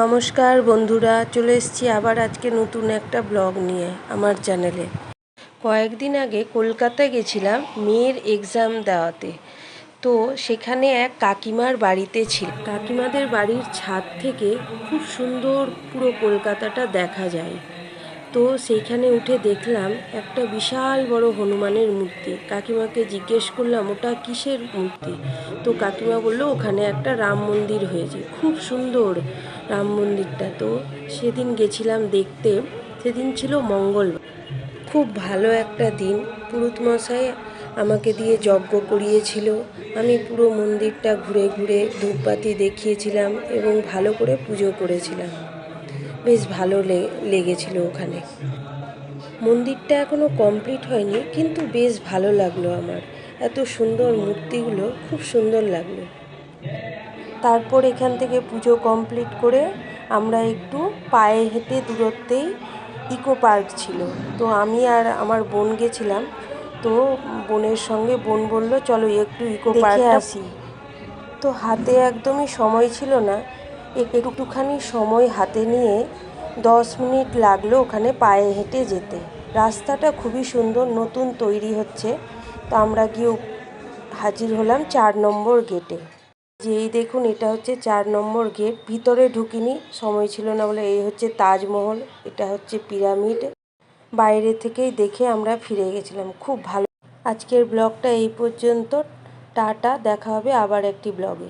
নমস্কার বন্ধুরা, চলে এসেছি আবার আজকে নতুন একটা ব্লগ নিয়ে আমার চ্যানেলে। কয়েকদিন আগে কলকাতায় গেছিলাম মেয়ের এক্সাম দেওয়াতে। তো সেখানে এক কাকিমার বাড়িতে ছিল। কাকিমাদের বাড়ির ছাদ থেকে খুব সুন্দর পুরো কলকাতাটা দেখা যায়। তো সেইখানে উঠে দেখলাম একটা বিশাল বড় হনুমানের মূর্তি। কাকিমাকে জিজ্ঞেস করলাম, ওটা কিসের মূর্তি? তো কাকিমা বলল, ওখানে একটা রাম মন্দির হয়েছে, খুব সুন্দর রাম মন্দিরটা। তো সেদিন গেছিলাম দেখতে, সেদিন ছিল মঙ্গলবার। খুব ভালো একটা দিন, পুরুত মশাই আমাকে দিয়ে যজ্ঞ করিয়েছিল। আমি পুরো মন্দিরটা ঘুরে ঘুরে ধূপবাতি দেখিয়েছিলাম এবং ভালো করে পুজো করেছিলাম। বেশ ভালো লেগেছিল ওখানে। মন্দিরটা এখনও কমপ্লিট হয়নি কিন্তু বেশ ভালো লাগল আমার। এত সুন্দর মূর্তিগুলো খুব সুন্দর লাগল। তারপর এখান থেকে পুজো কমপ্লিট করে আমরা একটু পায়ে হেঁটে দূরত্বেই ইকো পার্ক ছিল। তো আমি আর আমার বোন গেছিলাম তো বোনের সঙ্গে বোন বলল চলো একটু ইকো পার্কে আসি। তো হাতে একদমই সময় ছিল না। একটুখানি সময় হাতে নিয়ে দশ মিনিট লাগল ওখানে পায়ে হেঁটে যেতে। রাস্তাটা খুবই সুন্দর, নতুন তৈরি হচ্ছে। তো আমরা গিয়ে হাজির হলাম চার নম্বর গেটে। যেই দেখুন, এটা হচ্ছে চার নম্বর গেট। ভিতরে ঢুকিনি, সময় ছিল না বলে এই হচ্ছে তাজমহল, এটা হচ্ছে পিরামিড। বাইরে থেকেই দেখে আমরা ফিরে গেছিলাম, খুব ভালো। আজকের ব্লগটা এই পর্যন্ত। টাটা, দেখা হবে আবার একটি ব্লগে।